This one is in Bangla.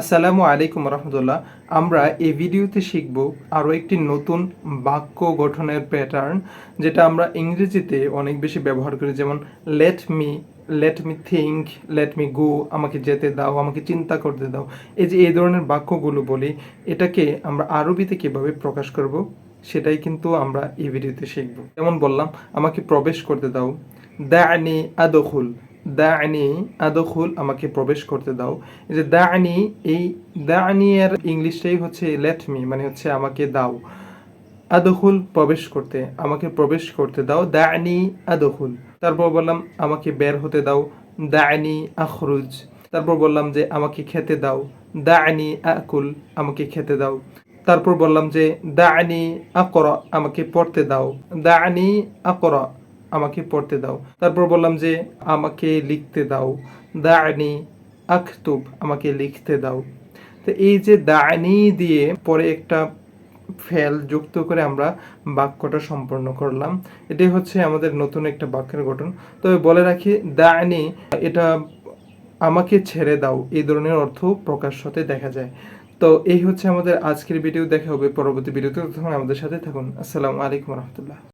আসসালামু আলাইকুম রহমতুল্লাহ। আমরা এই ভিডিওতে শিখব আরও একটি নতুন বাক্য গঠনের প্যাটার্ন যেটা আমরা ইংরেজিতে অনেক বেশি ব্যবহার করি, যেমন let me let me think let me go আমাকে যেতে দাও, আমাকে চিন্তা করতে দাও। এই যে, এই ধরনের বাক্যগুলো বলি, এটাকে আমরা আরবিতে কীভাবে প্রকাশ করব, সেটাই কিন্তু আমরা এই ভিডিওতে শিখব। যেমন বললাম, আমাকে প্রবেশ করতে দাও। দানি আদখুল। দানি আদখুল আমাকে প্রবেশ করতে দাও। যে দানি, এই দানি এর ইংলিশটাই হচ্ছে লেট মি মানে হচ্ছে আমাকে দাও। আদখুল প্রবেশ করতে, আমাকে প্রবেশ করতে দাও। দানি আদখুল। তারপর বললাম, আমাকে বের হতে দাও। দানি আখরুজ। তারপর বললাম যে, আমাকে খেতে দাও। দানি আকুল, আমাকে খেতে দাও। তারপর বললাম যে, দানি আকরা, আমাকে পড়তে দাও। দানি আকরা। আমাকে পড়তে দাও। তারপর বললাম যে, আমাকে লিখতে দাও। দানি আখতুব, আমাকে লিখতে দাও। তো এই যে দানি দিয়ে পরে একটা ফেল যুক্ত করে আমরা বাক্যটা সম্পন্ন করলাম। এটাই হচ্ছে আমাদের নতুন একটা বাক্যের গঠন। তবে বলে রাখি দানি এটা আমাকে ছেড়ে দাও। এই ধরনের অর্থ প্রকাশ হতে দেখা যায়। তো এই হচ্ছে আমাদের আজকের ভিডিও। দেখা হবে পরবর্তী ভিডিওতে। আমাদের সাথে থাকুন। আসসালামু আলাইকুম রহমতুল্লাহ।